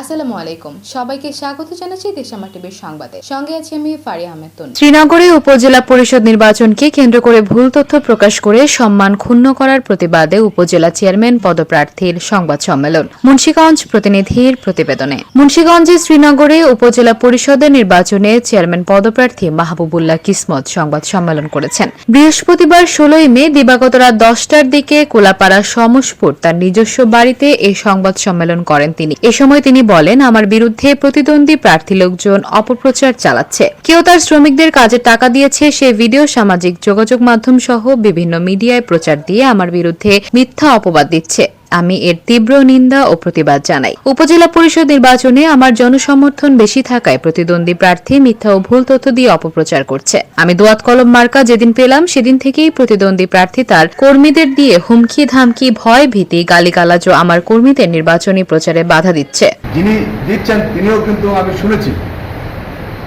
আসসালামু আলাইকুম। সবাইকে স্বাগত জানাচ্ছি দেশামা টিভির সংবাদে। সঙ্গে আছি আমি ফারি আহমেদ শ্রীনগরে উপজেলা পরিষদ নির্বাচনকে কেন্দ্র করে ভুল তথ্য প্রকাশ করে সম্মান ক্ষুণ্ণ করার প্রতিবাদে উপজেলা চেয়ারম্যান পদপ্রার্থীর সংবাদ সম্মেলন, মুন্সীগঞ্জ প্রতিনিধির প্রতিবেদনে। মুন্সীগঞ্জে শ্রীনগরে উপজেলা পরিষদের নির্বাচনে চেয়ারম্যান পদপ্রার্থী মাহবুবুল্লাহ কিসমত সংবাদ সম্মেলন করেছেন। বৃহস্পতিবার ষোলোই মে দিবাগত রাত দশটার দিকে কোলাপাড়া সমসপুর তার নিজস্ব বাড়িতে এই সংবাদ সম্মেলন করেন তিনি। এ সময় তিনি বলেন, আমার বিরুদ্ধে প্রতিদ্বন্দ্বী প্রার্থী লোকজন অপপ্রচার চালাচ্ছে। কেউ তার শ্রমিকদের কাজে টাকা দিয়েছে, সে ভিডিও, সামাজিক যোগাযোগ মাধ্যম সহ বিভিন্ন মিডিয়ায় প্রচার দিয়ে আমার বিরুদ্ধে মিথ্যা অপবাদ দিচ্ছে। আমি এর তীব্র নিন্দা ও প্রতিবাদ জানাই। উপজেলা পরিষদ নির্বাচনে আমার জনসমর্থন বেশি থাকায় প্রতিদ্বন্দ্বী প্রার্থী মিথ্যা ও ভুল তথ্য দিয়ে অপপ্রচার করছে। আমি দোয়াত কলম মার্কা যেদিন পেলাম, সেদিন থেকেই প্রতিদ্বন্দ্বী প্রার্থী তার কর্মীদের দিয়ে হুমকি, ধামকি, ভয় ভীতি, গালিগালাজ ও আমার কর্মীদের নির্বাচনী প্রচারে বাধা দিচ্ছে। যিনি দিচ্ছেন, তিনিও কিন্তু আমি শুনেছি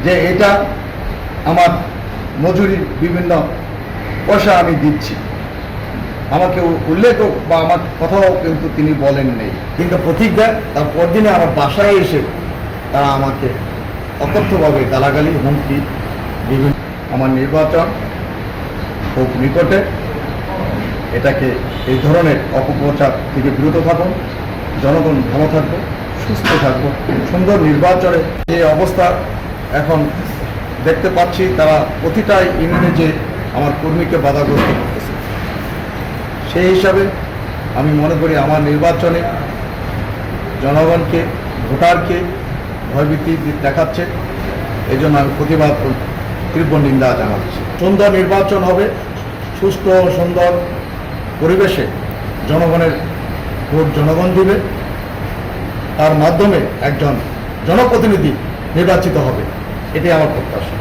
যে এটা আমার মজুরির বিভিন্ন পয়সা আমি দিচ্ছি। আমাকে উল্লেখ বা আমার কথাও কিন্তু তিনি বলেন নেই। কিন্তু প্রতীক দেয় তার পরদিনে আমার বাসায় এসে তারা আমাকে অকথ্যভাবে গালাগালি, হুমকি, বিভিন্ন আমার নির্বাচন খুব নিকটে, এটাকে এই ধরনের অপপ্রচার থেকে বিরত থাকুন, জনগণ ভালো থাকবে, সুস্থ থাকব। সুন্দর নির্বাচনে যে অবস্থা এখন দেখতে পাচ্ছি, তারা প্রতিটা ইউনিয়নে যে আমার কর্মীকে বাধাগ্রস্ত করতেছে। সেই হিসাবে আমি মনে করি আমার নির্বাচনে জনগণকে, ভোটারকে ভয়ভীতি দেখাচ্ছে। এই জন্য আমি প্রতিবাদ তীব্র নিন্দা জানাচ্ছি। সুন্দর নির্বাচন হবে সুস্থ ও সুন্দর পরিবেশে জনগণের ভোট জনগণ দিবে। তার মাধ্যমে একজন জনপ্রতিনিধি নির্বাচিত হবে। এটাই আমার প্রত্যাশা।